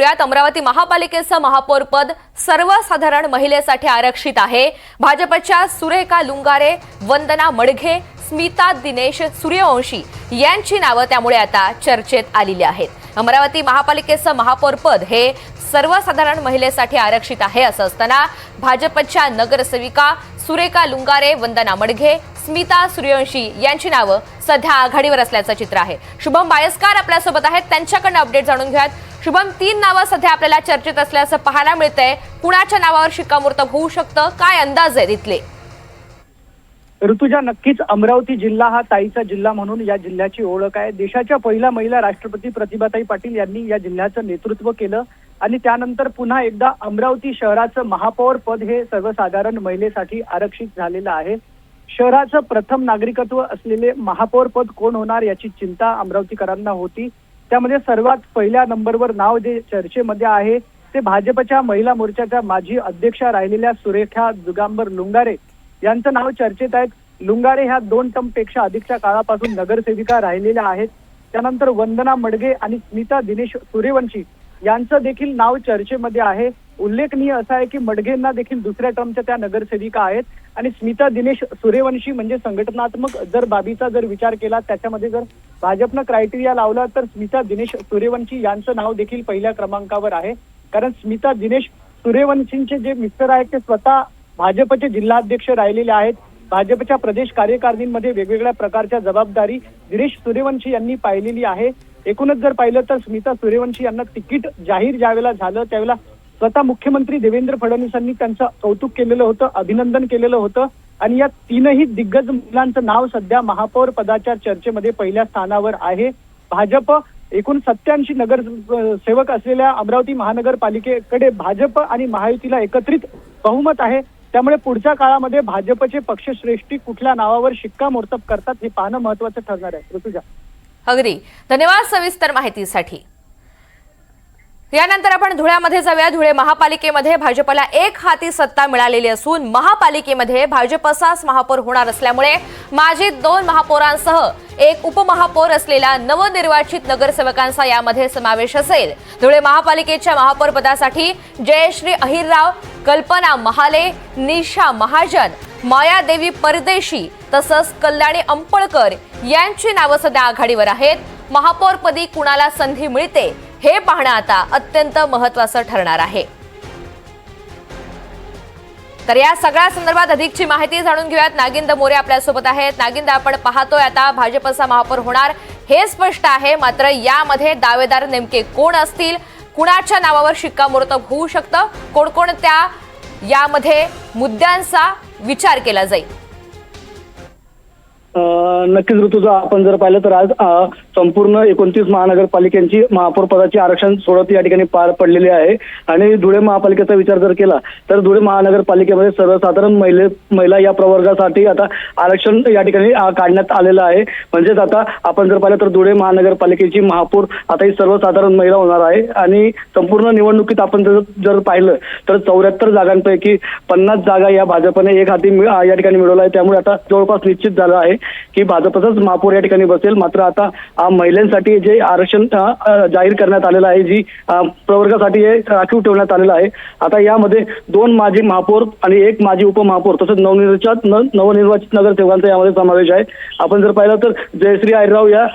यात अमरावती महापालिकेचं महापौरपद सर्वसाधारण महिलेसाठी आरक्षित आहे. भाजपच्या सुरेखा लुंगारे वंदना मडघे स्मिता दिनेश सूर्यवंशी यांची नावं त्यामुळे आता चर्चेत आलेली आहेत. अमरावती महापालिकेचं महापौरपद हे सर्वसाधारण महिलेसाठी आरक्षित आहे असं असताना भाजपच्या नगरसेविका सुरेखा लुंगारे वंदना मडघे स्मिता सूर्यवंशी यांची नावं सध्या आघाडीवर असल्याचं चित्र आहे. शुभम बायस्कार आपल्यासोबत आहेत. त्यांच्याकडनं अपडेट जाणून घेऊयात. शुभम तीन नावं सध्या आपल्याला चर्चेत असल्याचं पाहायला मिळतंय. कुणाच्या नावावर शिक्कामोर्तब होऊ शकतं? काय अंदाज आहे इथले ऋतुजा नक्कीच अमरावती जिल्हा हा ताईचा जिल्हा म्हणून या जिल्ह्याची ओळख आहे. देशाच्या पहिल्या महिला राष्ट्रपती प्रतिभाताई पाटील यांनी या जिल्ह्याचं नेतृत्व केलं आणि त्यानंतर पुन्हा एकदा अमरावती शहराचं महापौर पद हे सर्वसाधारण महिलेसाठी आरक्षित झालेलं आहे. शहराचं प्रथम नागरिकत्व असलेले महापौर पद कोण होणार याची चिंता अमरावतीकरांना होती. त्यामध्ये सर्वात पहिल्या नंबरवर नाव जे चर्चेमध्ये आहे ते भाजपच्या महिला मोर्चाच्या माजी अध्यक्षा राहिलेल्या सुरेखा जुगांबर लुंगारे. यांचं नाव चर्चेत आहेत. लुंगारे ह्या दोन टर्म अधिकच्या काळापासून नगरसेविका राहिलेल्या आहेत. त्यानंतर वंदना मडगे आणि स्मिता दिनेश सूर्यवंशी यांचं देखील नाव चर्चेमध्ये आहे. उल्लेखनीय असा आहे की मडगेंना देखील दुसऱ्या टर्मच्या त्या नगरसेविका आहेत. आणि स्मिता दिनेश सूर्यवंशी म्हणजे संघटनात्मक जर बाबीचा जर विचार केला त्याच्यामध्ये जर भाजपनं क्रायटेरिया लावला तर स्मिता दिनेश सूर्यवंशी यांचं नाव देखील पहिल्या क्रमांकावर आहे. कारण स्मिता दिनेश सूर्यवंशींचे जे मिस्टर आहेत ते स्वतः भाजपचे जिल्हाध्यक्ष राहिलेले आहेत. भाजपच्या प्रदेश कार्यकारिणीमध्ये वेगवेगळ्या प्रकारच्या जबाबदारी दिनेश सूर्यवंशी यांनी पाहिलेली आहे. एकूणच जर पाहिलं तर स्मिता सूर्यवंशी यांना तिकीट जाहीर ज्यावेळेला झालं त्यावेळेला स्वतः मुख्यमंत्री देवेंद्र फडणवीसांनी त्यांचं कौतुक केलेलं होतं अभिनंदन केलेलं होतं. आणि या तीनही दिग्गज महिलांचं नाव सध्या महापौर पदाच्या चर्चेमध्ये पहिल्या स्थानावर आहे. भाजप एकूण सत्याऐंशी नगर सेवक असलेल्या अमरावती महानगरपालिकेकडे भाजप आणि महायुतीला एकत्रित बहुमत आहे. त्यामुळे पुढच्या काळामध्ये भाजपचे पक्षश्रेष्ठी कुठल्या नावावर शिक्कामोर्तब करतात हे पाहणं महत्वाचं ठरणार आहे. ऋतुजा. अगदी. धन्यवाद सविस्तर माहितीसाठी. यानंतर आपण धुळ्यामध्ये जाऊया. धुळे महापालिकेमध्ये भाजपला एक हाती सत्ता मिळालेली असून महापालिकेमध्ये भाजपचाच महापौर होणार असल्यामुळे माजी दोन महापौरांसह एक उपमहापौर असलेल्या नवनिर्वाचित नगरसेवकांचा यामध्ये समावेश असेल. धुळे महापालिकेच्या महापौर पदासाठी जयश्री अहिरराव कल्पना महाले निशा महाजन मायादेवी परदेशी तसंच कल्याणी अंपळकर यांची नावं सध्या आघाडीवर आहेत. महापौरपदी कुणाला संधी मिळते? हे पाहणं आता अत्यंत महत्वाचं ठरणार आहे. तर या सगळ्या संदर्भात अधिकची माहिती जाणून घेऊयात. नागिंद मोरे आपल्यासोबत आहेत. नागिंद आपण पाहतोय आता भाजपचा महापौर होणार. हे स्पष्ट आहे मात्र यामध्ये दावेदार नेमके कोण असतील? कुणाच्या नावावर शिक्कामोर्तब होऊ शकतं? कोणकोणत्या यामध्ये मुद्द्यांचा विचार केला जाईल? नक्कीच ऋतुजा आपण जर पाहिलं तर आज संपूर्ण एकोणतीस महानगरपालिकांची महापौर पदाची आरक्षण सोडत या ठिकाणी पार पडलेली आहे. आणि धुळे महापालिकेचा विचार जर केला तर धुळे महानगरपालिकेमध्ये सर्वसाधारण महिले महिला या प्रवर्गासाठी आता आरक्षण या ठिकाणी काढण्यात आलेलं आहे. म्हणजेच आता आपण जर पाहिलं तर धुळे महानगरपालिकेची महापौर आता ही सर्वसाधारण महिला होणार आहे. आणि संपूर्ण निवडणुकीत आपण जर जर पाहिलं तर चौऱ्याहत्तर जागांपैकी पन्नास जागा या भाजपने एक हाती या ठिकाणी मिळवला आहे त्यामुळे आता जवळपास निश्चित झालं आहे की भाजपचाच महापौर या ठिकाणी बसेल. मात्र आता महिलांसाठी जे आरक्षण जाहीर करण्यात आलेलं आहे जी प्रवर्गासाठी हे राखीव ठेवण्यात आलेलं आहे. आता यामध्ये दोन माजी महापौर आणि एक माजी उपमहापौर तसंच नवनिर्वाचित न- नवनिर्वाचित नगरसेवकांचा यामध्ये समावेश आहे. आपण जर पाहिलं तर जयश्री आयराव या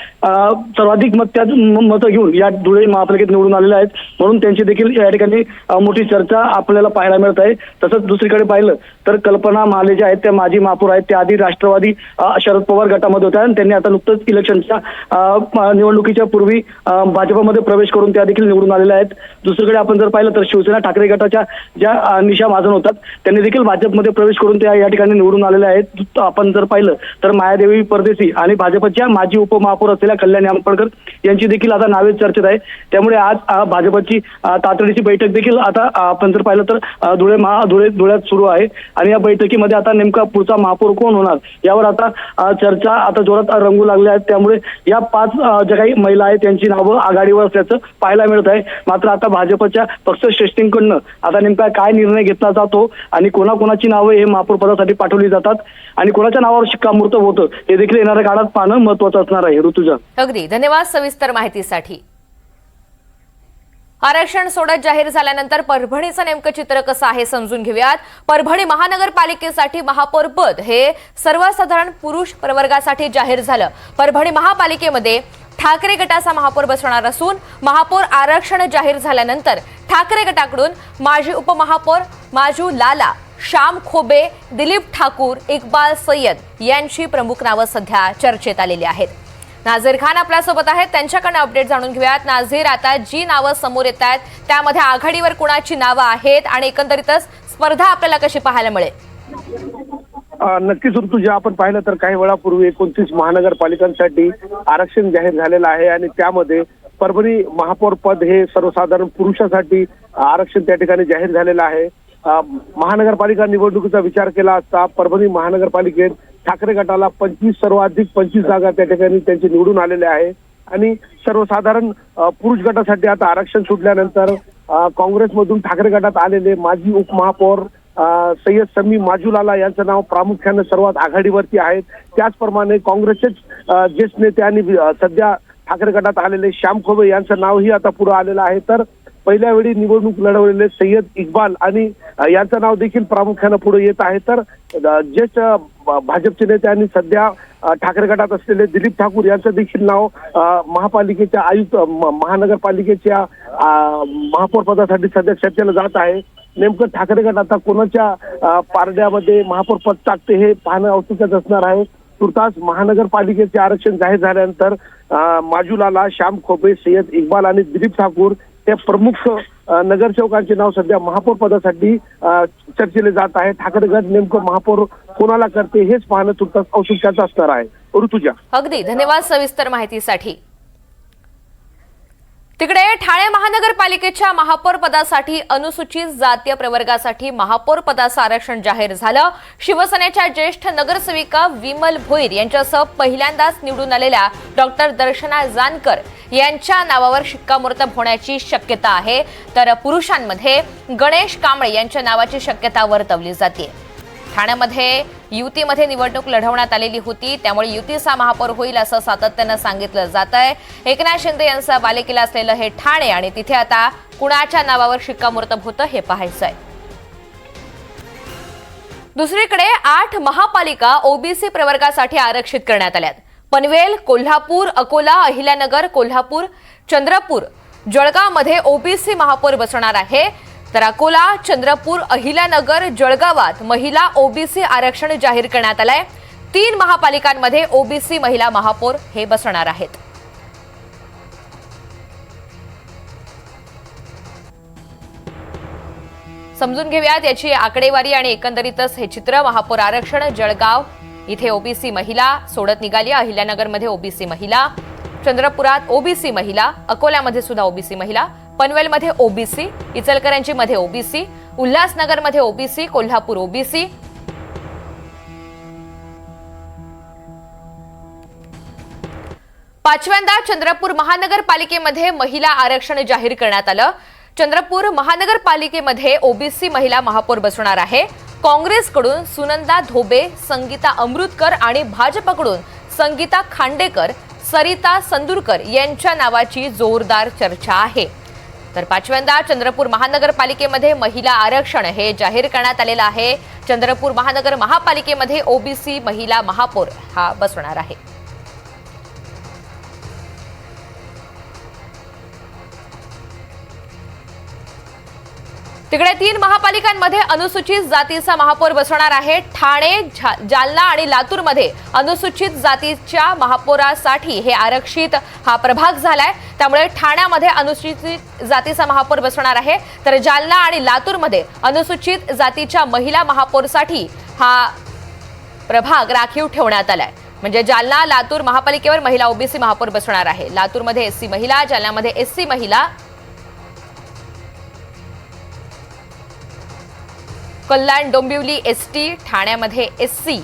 सर्वाधिक मत मतं घेऊन या धुळे महापालिकेत निवडून आलेल्या आहेत. म्हणून त्यांची देखील या ठिकाणी मोठी चर्चा आपल्याला पाहायला मिळत आहे. तसंच दुसरीकडे पाहिलं तर कल्पना महाले ज्या आहेत त्या माजी महापौर आहेत त्या आधी राष्ट्रवादी शरद पवार गटामध्ये होत्या आणि त्यांनी आता नुकतंच इलेक्शनच्या निवडणुकीच्या पूर्वी भाजपामध्ये भाजपमध्ये प्रवेश करून त्या देखील निवडून आलेल्या आहेत. दुसरीकडे आपण जर पाहिलं तर शिवसेना ठाकरे गटाच्या ज्या निशा महाजन होतात त्यांनी देखील भाजपमध्ये प्रवेश करून त्या या ठिकाणी निवडून आलेल्या आहेत. आपण जर पाहिलं तर मायादेवी परदेशी आणि भाजपच्या माजी उपमहापौर असलेल्या कल्याण यामपणकर यांची देखील आता नावे चर्चेत आहे. त्यामुळे आज भाजपची तातडीची बैठक देखील आता आपण जर पाहिलं तर धुळे महा धुळे धुळ्यात सुरू आहे. आणि या बैठकीमध्ये आता नेमका पुढचा महापौर कोण होणार? यावर आता चर्चा आता जोरात रंगू लागल्या आहेत. त्यामुळे या पाच ज्या काही महिला आहेत त्यांची नावं आघाडीवर असल्याचं पाहायला मिळत आहे. मात्र आता भाजपच्या पक्षश्रेष्ठींकडनं आता नेमका काय निर्णय घेतला जातो आणि कोणाकोणाची नावं हे महापौर पदासाठी पाठवली जातात आणि कोणाच्या नावावर शिक्कामोर्तब होतं हे देखील येणाऱ्या काळात पाहणं महत्वाचं असणार आहे. ऋतुजा. अगदी. धन्यवाद सविस्तर माहितीसाठी. आरक्षण सोडत जाहीर झाल्यानंतर परभणीचं नेमकं चित्र कसं आहे समजून घेऊयात. परभणी महानगरपालिकेसाठी महापौर पद हे सर्वसाधारण पुरुष प्रवर्गासाठी जाहीर झालं. परभणी महापालिकेमध्ये ठाकरे गटाचा महापौर बसवणार असून महापौर आरक्षण जाहीर झाल्यानंतर ठाकरे गटाकडून माजी उपमहापौर माजू लाला श्याम खोबे दिलीप ठाकूर इक्बाल सय्यद यांची प्रमुख नावं सध्या चर्चेत आलेली आहेत. नाझीर खान आपल्यासोबत आहेत. त्यांच्याकडनं अपडेट जाणून घेऊयात. नाझीर आता जी नावं समोर येत आहेत त्यामध्ये आघाडीवर कुणाची नावं आहेत आणि एकंदरीतच स्पर्धा आपल्याला कशी पाहायला मिळेल? नक्कीच नक्कीच ऋतुजा आपण पाहिलं तर काही वेळापूर्वी एकोणतीस महानगरपालिकांसाठी आरक्षण जाहीर झालेलं आहे आणि त्यामध्ये परभणी महापौर पद हे सर्वसाधारण पुरुषासाठी आरक्षण त्या ठिकाणी जाहीर झालेलं आहे. महानगरपालिका निवडणुकीचा विचार केला असता परभणी महानगरपालिकेत ठाकरे गटाला पंचवीस सर्वाधिक पंचवीस जागा त्या ठिकाणी त्यांचे निवडून आलेले आहे. आणि सर्वसाधारण पुरुष गटासाठी आता आरक्षण सुटल्यानंतर काँग्रेसमधून ठाकरे गटात आलेले माजी उपमहापौर सय्यद समी माजुलाला यांचं नाव प्रामुख्यानं सर्वात आघाडीवरती आहेत त्याचप्रमाणे काँग्रेसचेच ज्येष्ठ नेते आणि सध्या ठाकरे गटात आलेले श्याम खोबे यांचं नावही आता पुढे आलेलं आहे. तर पहिल्या वेळी निवडणूक लढवलेले सय्यद इक्बाल आणि यांचं नाव देखील प्रामुख्यानं पुढे येत आहे. तर ज्येष्ठ भाजपचे नेते आणि सध्या ठाकरे गटात असलेले दिलीप ठाकूर यांचं देखील नाव महापालिकेच्या आयुक्त महानगरपालिकेच्या महापौर पदासाठी सध्या चर्चेला जात आहे. नेमकं ठाकरे गट आता कोणाच्या पारड्यामध्ये महापौर पद टाकते हे पाहणं औत्सुक्याचं असणार आहे. तुर्तास महानगरपालिकेचे आरक्षण जाहीर झाल्यानंतर माजुलाला श्याम खोबे सय्यद इक्बाल आणि दिलीप ठाकूर त्या प्रमुख नगर नगरसेवकांचे नाव सध्या महापौर पदासाठी चर्चेले जात आहे ठाकरगड नेमकं महापौर कोणाला करते हेच पाहणं तुर्तास औत्सुक्याचं असणार आहे. ऋतुजा. अगदी. धन्यवाद सविस्तर माहितीसाठी. तिकडे ठाणे महानगरपालिकेच्या महापौर पदासाठी अनुसूचित जातीय प्रवर्गासाठी महापौर पदाचं आरक्षण जाहीर झालं. शिवसेनेच्या ज्येष्ठ नगरसेविका विमल भोईर यांच्यासह पहिल्यांदाच निवडून आलेल्या डॉक्टर दर्शना जानकर यांच्या नावावर शिक्कामोर्तब होण्याची शक्यता आहे. तर पुरुषांमध्ये गणेश कांबळे यांच्या नावाची शक्यता वर्तवली जाते. ठाण्यामध्ये युतीमध्ये निवडणूक लढवण्यात आलेली होती. त्यामुळे युतीचा महापौर होईल असं सातत्यानं सांगितलं जात आहे एकनाथ शिंदे यांचा बालिकेला असलेलं हे ठाणे आणि तिथे आता कुणाच्या नावावर शिक्कामोर्तब होतं हे पाहायचं आहे दुसरीकडे आठ महापालिका ओबीसी प्रवर्गासाठी आरक्षित करण्यात आल्यात. पनवेल कोल्हापूर अकोला अहिल्यानगर कोल्हापूर चंद्रपूर. जळगावमध्ये ओबीसी महापौर बसणार आहे. तर अकोला चंद्रपूर अहिल्यानगर जळगावात महिला ओबीसी आरक्षण जाहीर करण्यात आलंय. तीन महापालिकांमध्ये ओबीसी महिला महापौर हे बसणार आहेत. समजून घेऊयात याची आकडेवारी आणि एकंदरीतच हे चित्र महापौर आरक्षण जळगाव इथे ओबीसी महिला सोडत निघाली अहिल्यानगरमध्ये ओबीसी महिला चंद्रपुरात ओबीसी महिला अकोल्यामध्ये सुद्धा ओबीसी महिला पनवेलमध्ये ओबीसी इचलकरांची मध्ये ओबीसी उल्हासनगरमध्ये ओबीसी कोल्हापूर ओबीसी. पाचव्यांदा चंद्रपूर महानगरपालिकेमध्ये महिला आरक्षण जाहीर करण्यात आलं. चंद्रपूर महानगरपालिकेमध्ये ओबीसी महिला महापौर बसवणार आहे. काँग्रेसकडून सुनंदा धोबे संगीता अमृतकर आणि भाजपकडून संगीता खांडेकर सरिता संदूरकर यांच्या नावाची जोरदार चर्चा आहे. तर पाचव्यांदा चंद्रपूर महानगरपालिकेमध्ये महिला आरक्षण हे जाहीर करण्यात आलेलं आहे. चंद्रपूर महानगर महापालिकेमध्ये ओबीसी महिला महापौर हा बसणार आहे. तिकडे तीन महापालिकांमध्ये अनुसूचित जातीचा महापौर बसणार आहे. ठाणे झा- जालना आणि लातूरमध्ये अनुसूचित जातीच्या महापौरासाठी हे आरक्षित हा प्रभाग झालाय. त्यामुळे ठाण्यामध्ये अनुसूचित जातीचा महापौर बसणार आहे. तर जालना आणि लातूरमध्ये अनुसूचित जातीच्या महिला महापौरसाठी हा प्रभाग राखीव ठेवण्यात आलाय. म्हणजे जालना लातूर महापालिकेवर महिला ओबीसी महापौर बसणार आहे. लातूरमध्ये एससी महिला जालन्यामध्ये एससी महिला कल्याण डोंबिवली एस टी ठाण्यामध्ये एस सी